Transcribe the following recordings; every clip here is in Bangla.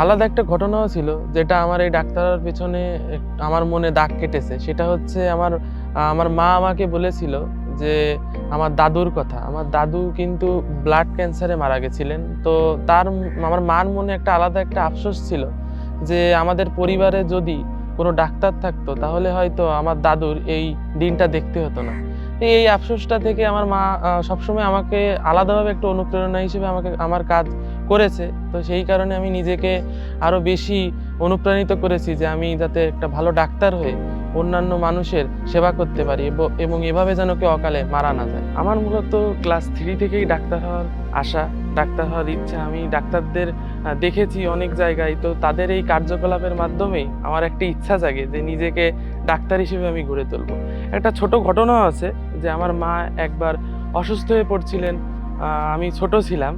আলাদা একটা ঘটনাও ছিল, যেটা আমার এই ডাক্তারের পেছনে আমার মনে দাগ কেটেছে। সেটা হচ্ছে আমার আমার মা আমাকে বলেছিল যে, আমার দাদুর কথা। আমার দাদু কিন্তু ব্লাড ক্যান্সারে মারা গেছিলেন। তো তার আমার মার মনে একটা আলাদা একটা আফসোস ছিল যে, আমাদের পরিবারে যদি কোনো ডাক্তার থাকতো, তাহলে হয়তো আমার দাদুর এই দিনটা দেখতে হতো না। এই আফসোসটা থেকে আমার মা সবসময় আমাকে আলাদাভাবে একটা অনুপ্রেরণা হিসেবে আমাকে, আমার কাজ করেছে। তো সেই কারণে আমি নিজেকে আরও বেশি অনুপ্রাণিত করেছি যে আমি যাতে একটা ভালো ডাক্তার হয়ে অন্যান্য মানুষের সেবা করতে পারি এবং এভাবে যেন কেউ অকালে মারা না যায়। আমার মূলত ক্লাস থ্রি থেকেই ডাক্তার হওয়ার আশা, ডাক্তার হওয়ার ইচ্ছা। আমি ডাক্তারদের দেখেছি অনেক জায়গায়। তো তাদের এই কার্যকলাপের মাধ্যমেই আমার একটা ইচ্ছা জাগে যে নিজেকে ডাক্তার হিসেবে আমি গড়ে তুলবো। একটা ছোট ঘটনা আছে। যে আমার মা একবার অসুস্থ হয়ে পড়ছিলেন আমি ছোট ছিলাম।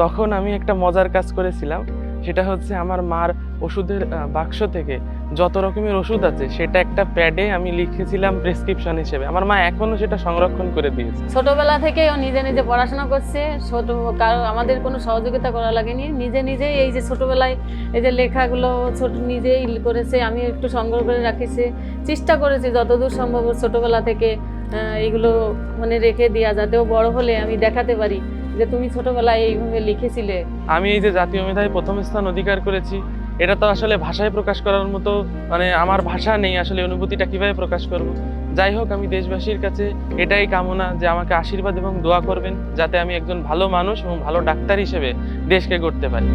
তখন আমি একটা মজার কাজ করেছিলাম। সেটা হচ্ছে আমার মার ওষুধের বাক্স থেকে যত রকমের ওষুধ আছে, সেটা একটা প্যাডে আমি লিখেছিলাম প্রেসক্রিপশন হিসেবে। আমার মা এখনও সেটা সংরক্ষণ করে দিয়েছে। ছোটবেলা থেকে ও নিজে নিজে পড়াশোনা করছে। ছোট কারও আমাদের কোনো সহযোগিতা করা লাগেনি। নিজে নিজেই এই যে ছোটবেলায় এই যে লেখাগুলো ছোট, নিজেই করেছে, আমি একটু সংগ্রহ করে রাখিছি। চেষ্টা করেছি যতদূর সম্ভব ছোটবেলা থেকে আহ, এইগুলো মানে রেখে দেওয়া যাতেও বড় হলে আমি দেখাতে পারি যে তুমি ছোটবেলায় এইভাবে লিখেছিলে। আমি এই যে জাতীয় মেধায় প্রথম স্থান অধিকার করেছি এটা তো আসলে ভাষায় প্রকাশ করার মতো মানে আমার ভাষা নেই আসলে অনুভূতিটা কীভাবে প্রকাশ করব? যাই হোক আমি দেশবাসীর কাছে এটাই কামনা যে আমাকে আশীর্বাদ এবং দোয়া করবেন যাতে আমি একজন ভালো মানুষ এবং ভালো ডাক্তার হিসেবে দেশকে গড়তে পারি।